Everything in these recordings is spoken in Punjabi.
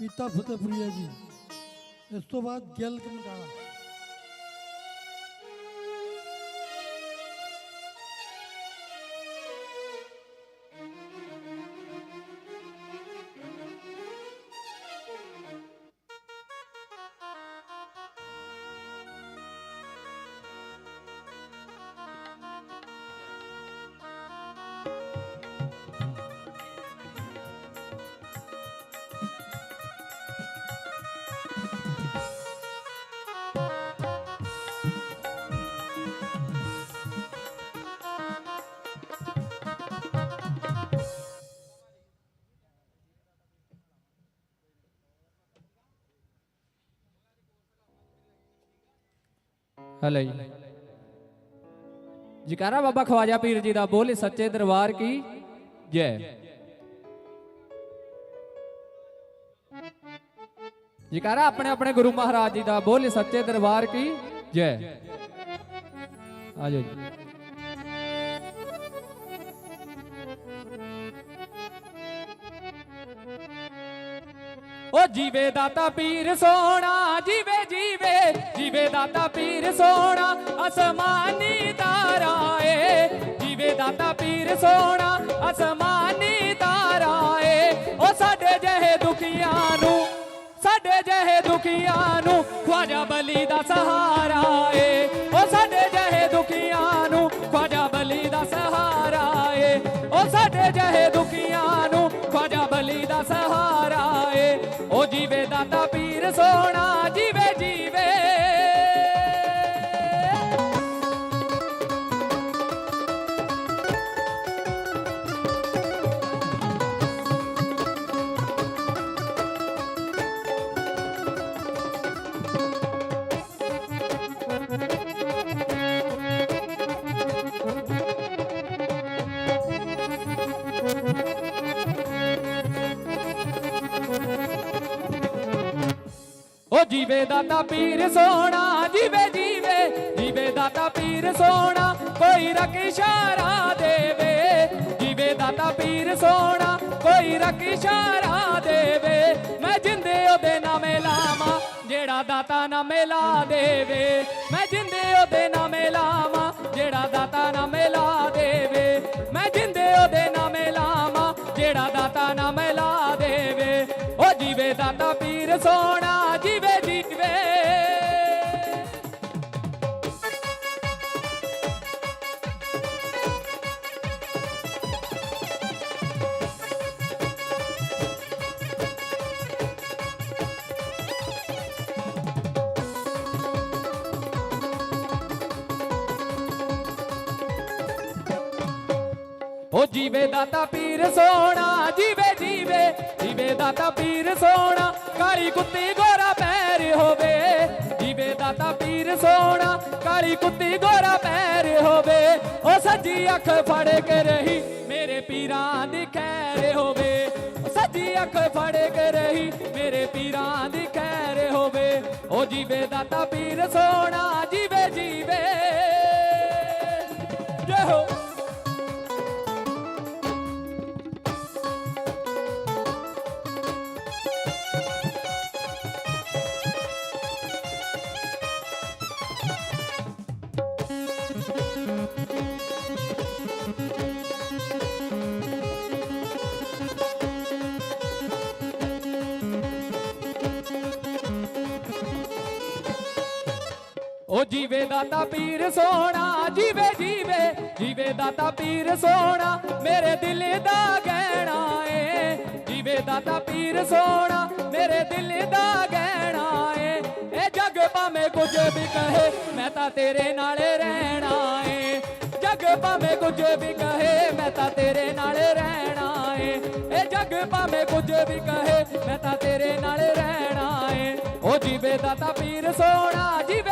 ਪੀਤਾ ਫਤਿਹਪੁਰੀਆ ਜੀ। ਇਸ ਤੋਂ ਬਾਅਦ ਗਿੱਲ ਕਮਟਾਲਾ ਹਲੇ ਜੀ ਜਕਾਰਾ ਬਾਬਾ ਖਵਾਜਾ ਪੀਰ ਜੀ ਦਾ ਬੋਲੇ ਸੱਚੇ ਦਰਬਾਰ ਕੀ? ਜੈ। ਜਕਾਰਾ ਆਪਣੇ ਆਪਣੇ ਗੁਰੂ ਮਹਾਰਾਜ ਜੀ ਦਾ ਬੋਲੇ ਸੱਚੇ ਦਰਬਾਰ ਕੀ? ਜੈ। ਆਜੋ ਜੀ। ਓ ਜੀਵੇ ਦਾਤਾ ਪੀਰ ਸੋਣਾ ਜੀਵੇ ਜੀਵੇ ਜੀਵੇ ਦਾਤਾ ਪੀਰ ਸੋਣਾ ਅਸਮਾਨੀ ਤਾਰਾ ਏ। ਜੀਵੇ ਦਾਤਾ ਪੀਰ ਸੋਹਣਾ, ਅਸਮਾਨੀ ਤਾਰਾ ਏ। ਓ ਸਾਡੇ ਜਹੇ ਦੁਖੀਆਂ ਨੂੰ, ਸਾਡੇ ਜਹੇ ਦੁਖੀਆਂ ਨੂੰ ਖਵਾਜਾ ਬਲੀ ਦਾ ਸਹਾਰਾ ਏ। ਓ ਸਾਡੇ ਜਿਹੇ ਦੁਖੀਆਂ ਨੂੰ ਖਵਾਜਾ ਬਲੀ ਦਾ ਸਹਾਰਾ ਏ। ਓ ਸਾਡੇ ਜਿਹੇ ਦੁਖੀਆਂ ਨੂੰ ਖਵਾਜਾ ਬਲੀ ਦਾ ਸਹਾਰਾ ਉਹ ਜੀਵੇ ਦਾਤਾ ਪੀਰ ਸੋਣਾ ਓ ਜੀਵੇ ਦਾਤਾ ਪੀਰ ਸੋਣਾ ਜੀਵੇ ਜੀਵੇ ਜੀਵੇ ਦਾਤਾ ਪੀਰ ਸੋਣਾ ਕੋਈ ਰਕ ਇਸ਼ਾਰਾ ਦੇਵੇ। ਜੀਵੇ ਦਾਤਾ ਪੀਰ ਸੋਣਾ ਕੋਈ ਰਕ ਇਸ਼ਾਰਾ ਦੇਵੇ। ਮੈਂ ਜਿੰਦੇ ਉਹਦੇ ਨਾਮੇ ਲਾਵਾਂ, ਜਿਹੜਾ ਦਾਤਾ ਨਾਮੇ ਲਾ ਦੇਵੇ। ਮੈਂ ਜਿੰਦੇ ਉਹਦੇ ਨਾਮੇ ਲਾਵਾਂ, ਜਿਹੜਾ ਦਾਤਾ ਨਾਮੇ ਦਾਤਾ ਪੀਰ ਸੋਣਾ ਜੀਵੇ ਜੀਵੇ ਓ ਜੀਵੇ ਦਾਤਾ ਪੀਰ ਸੋਣਾ ਜੀਵੇ ਜੀਵੇ ਜੀਵੇ ਦਾਤਾ ਪੀਰ ਸੋਣਾ ਕਾਲੀ ਕੁੱਤੀ ਗੋਰਾ ਪੈਰ ਹੋਵੇ, ਜੀਵੇ ਦਾਤਾ ਪੀਰ ਸੋਣਾ ਕਾਲੀ ਕੁੱਤੀ ਗੋਰਾ ਪੈਰ ਹੋਵੇ, ਉਹ ਸੱਜੀ ਅੱਖ ਫੜ ਕੇ ਰਹੀ, ਮੇਰੇ ਪੀਰਾਂ ਦੀ ਖੈਰ ਹੋਵੇ। ਓ ਸੱਜੀ ਅੱਖ ਫੜ ਕੇ ਰਹੀ, ਮੇਰੇ ਪੀਰਾਂ ਦੀ ਖੈਰ ਹੋਵੇ। ਉਹ ਜੀਵੇ ਦਾਤਾ ਪੀਰ ਸੋਣਾ ਓ ਜੀਵੇ ਦਾਤਾ ਪੀਰ ਸੋਣਾ ਜੀਵੇ ਜੀਵੇ ਜੀਵੇ ਦਾਤਾ ਪੀਰ ਸੋਣਾ ਮੇਰੇ ਦਿਲ ਦਾ ਗਹਿਣਾ ਏ। ਜੀਵੇ ਦਾਤਾ ਪੀਰ ਸੋਣਾ ਮੇਰੇ ਦਿਲ ਦਾ ਗਹਿਣਾ ਏ। ਭਾਵੇਂ ਕੁਝ ਵੀ ਕਹੇ, ਮੈਂ ਤਾਂ ਤੇਰੇ ਨਾਲ ਰਹਿਣਾ ਏ। ਜੱਗ ਭਾਵੇਂ ਕੁਝ ਵੀ ਕਹੇ, ਮੈਂ ਤਾਂ ਤੇਰੇ ਨਾਲ ਰਹਿਣਾ ਏ। ਇਹ ਜੱਗ ਭਾਵੇਂ ਕੁਝ ਵੀ ਕਹੇ, ਮੈਂ ਤਾਂ ਤੇਰੇ ਨਾਲ ਰਹਿਣਾ ਏ। ਉਹ ਜੀਵੇ ਦਾ ਤਾਂ ਪੀਰ ਸੋਣਾ ਜੀ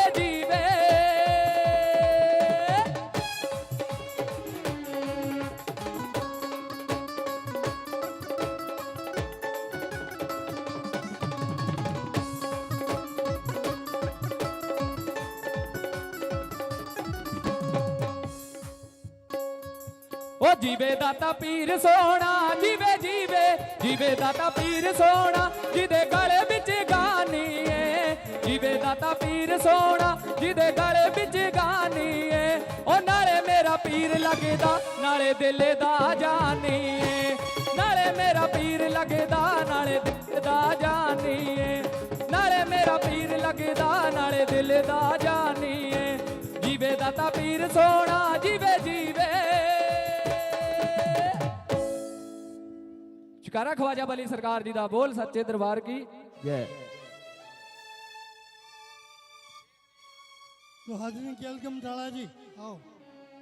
ਉਹ ਓ ਜੀਵੇ ਦਾਤਾ ਪੀਰ ਸੋਣਾ ਜੀਵੇ ਜੀਵੇ ਜੀਵੇ ਦਾਤਾ ਪੀਰ ਸੋਹਣਾ, ਜਿਹਦੇ ਗਲੇ ਵਿੱਚ ਗਾਨੀ ਏ। ਜੀਵੇ ਦਾਤਾ ਪੀਰ ਸੋਹਣਾ, ਜਿਹਦੇ ਗਲੇ ਵਿੱਚ ਗਾਨੀ ਏ। ਉਹ ਨਾਲੇ ਮੇਰਾ ਪੀਰ ਲੱਗਦਾ, ਨਾਲੇ ਦਿਲ ਦਾ ਜਾਨੀ ਏ। ਨਾਲੇ ਮੇਰਾ ਪੀਰ ਲੱਗਦਾ, ਨਾਲੇ ਦਿਲ ਦਾ ਜਾਨੀ ਏ। ਨਾਲੇ ਮੇਰਾ ਪੀਰ ਲੱਗਦਾ, ਨਾਲੇ ਦਿਲ ਦਾ ਜਾਨੀ ਏ। ਜੀਵੇ ਦਾਤਾ ਪੀਰ ਸੋਹਣਾ, ਜੀਵੇ ਸ਼ਿਕਾਰਾ ਖਵਾਜਾ ਬਲੀ ਸਰਕਾਰ ਜੀ ਦਾ ਬੋਲ ਸੱਚੇ ਦਰਬਾਰ ਕੀ ਜੈ तो हाजरीन केलकम टाड़ा जी आओ